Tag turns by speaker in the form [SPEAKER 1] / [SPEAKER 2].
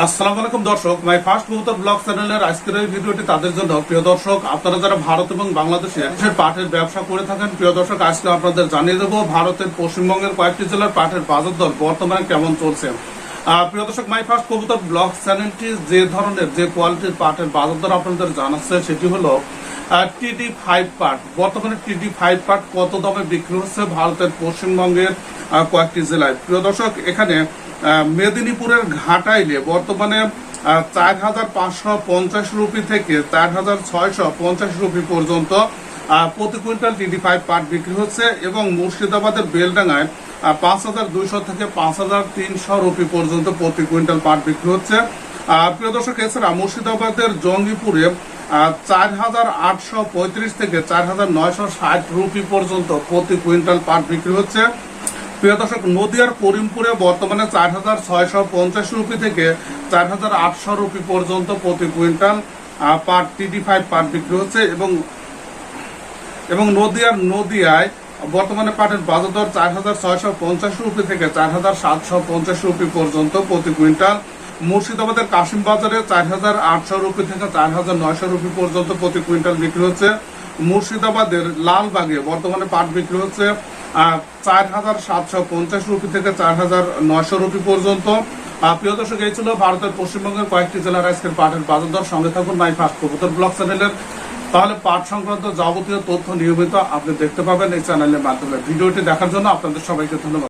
[SPEAKER 1] আসসালামু আলাইকুম, দর্শক। মাই ফার্স্ট কবুতর ব্লগ চ্যানেলের আজকের এই ভিডিওটি তাদের জন্য। প্রিয় দর্শক, আপনারা যারা ভারত এবং বাংলাদেশে পাটের ব্যবসা করে থাকেন, প্রিয় দর্শক, আজকে আপনাদের জানিয়ে দেবো ভারতের পশ্চিমবঙ্গের কয়েকটি জেলার পাটের বাজার দর বর্তমানে কেমন চলছে। প্রিয় দর্শক মাই ফার্স্ট কবুতর ব্লগ চ্যানেলটি যে ধরনের, যে কোয়ালিটির পাটের বাজার দর আপনাদের জানাচ্ছে, সেটি হলো টিডি ফাইভ পার্ট বর্তমানে টিডি ফাইভ পার্ট কত দামে বিক্রি হচ্ছে ভারতের পশ্চিমবঙ্গের কয়েকটি জেলায়। প্রিয় দর্শক, এখানে মেদিনীপুরের ঘাটাইলে বর্তমানে চার হাজার পাঁচশো পঞ্চাশ রুপি থেকে চার হাজার ছয়শো পঞ্চাশ রুপি পর্যন্ত প্রতি কুইন্টাল টিডি ফাইভ পাট বিক্রি হচ্ছে এবং মুর্শিদাবাদের বেলডাঙ্গায় পাঁচ হাজার দুইশো থেকে পাঁচ হাজার তিনশো রুপি পর্যন্ত প্রতি কুইন্টাল পাট বিক্রি হচ্ছে। প্রিয় দর্শক, এছাড়া মুর্শিদাবাদের জঙ্গিপুরে চার হাজার আটশো পঁয়ত্রিশ থেকে চার হাজার নয়শো ষাট রুপি পর্যন্ত প্রতি কুইন্টাল পাট বিক্রি হচ্ছে। প্রিয় দর্শক, নদিয়ার করিমপুরে বর্তমানে চার হাজার ছয়শো পঞ্চাশ রুপি থেকে চার হাজার আটশো রুপি পর্যন্ত প্রতি কুইন্টাল পাট টিডি ফাইভ পাট বিক্রি হচ্ছে এবং এবং নদিয়ার নদিয়ায় বর্তমানে পাটের বাজার দর চার হাজার ছয়শো পঞ্চাশ রুপি থেকে চার হাজার সাতশো পঞ্চাশ রুপি পর্যন্ত প্রতি কুইন্টাল। মুর্শিদাবাদের কাশিম বাজারে চার হাজার আটশো রুপি থেকে চার হাজার নয়শো রুপি পর্যন্ত প্রতি কুইন্টাল বিক্রি হচ্ছে। মুর্শিদাবাদের লালবাগে বর্তমানে পাট বিক্রি হচ্ছে চার হাজার সাতশো পঞ্চাশ রুপি থেকে চার হাজার নয়শো রুপি পর্যন্ত। প্রিয় দর্শক, এই ছিল ভারতের পশ্চিমবঙ্গের কয়েকটি জেলার আজকের পাটের বাজার দর। সঙ্গে থাকুন মাই ফার্স্ট কবুতর ব্লগ চ্যানেলের। তাহলে পাঠ সংক্রান্ত যাবতীয় তথ্য নিয়মিত আপনি দেখতে পাবেন এই চ্যানেলের মাধ্যমে। ভিডিওটি দেখার জন্য আপনাদের সবাইকে ধন্যবাদ।